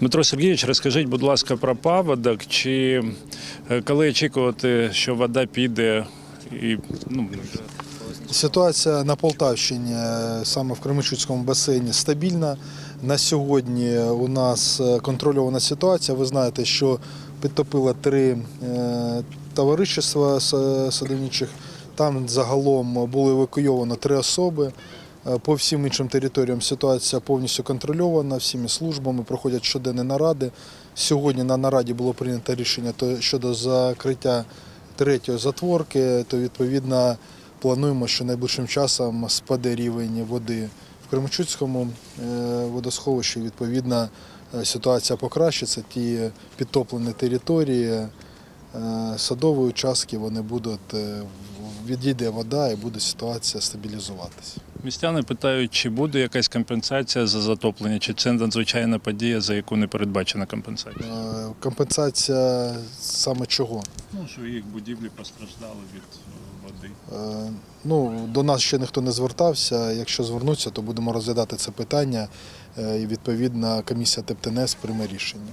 Дмитро Сергійович, розкажіть, будь ласка, про паводок. Чи е, коли очікувати, що вода піде і ну, Ситуація на Полтавщині, е, саме в Кременчуцькому басейні, стабільна. На сьогодні у нас е, контрольована ситуація. Ви знаєте, що підтопило три товаришества с- садівничих. Там загалом було евакуйовано три особи. Е, По всім іншим територіям ситуація повністю контрольована, всіми службами проходять щоденні наради. Сьогодні на нараді було прийнято рішення щодо закриття третьої затворки, то відповідно плануємо, що найближчим часом спаде рівень води в Кременчуцькому е, водосховищі. Відповідно, е, ситуація покращиться. Ті підтоплені території, садові участки, вони будуть відійде вода і буде ситуація стабілізуватися. Містяни питають, чи буде якась компенсація за затоплення, чи це надзвичайна подія, за яку не передбачена компенсація? Е, Компенсація саме чого? Ну, що їх будівлі постраждали від е, води. Е, Ну, до нас ще ніхто не звертався. Якщо звернуться, то будемо розглядати це питання. е, І відповідно комісія ТЕПТНС прийме рішення.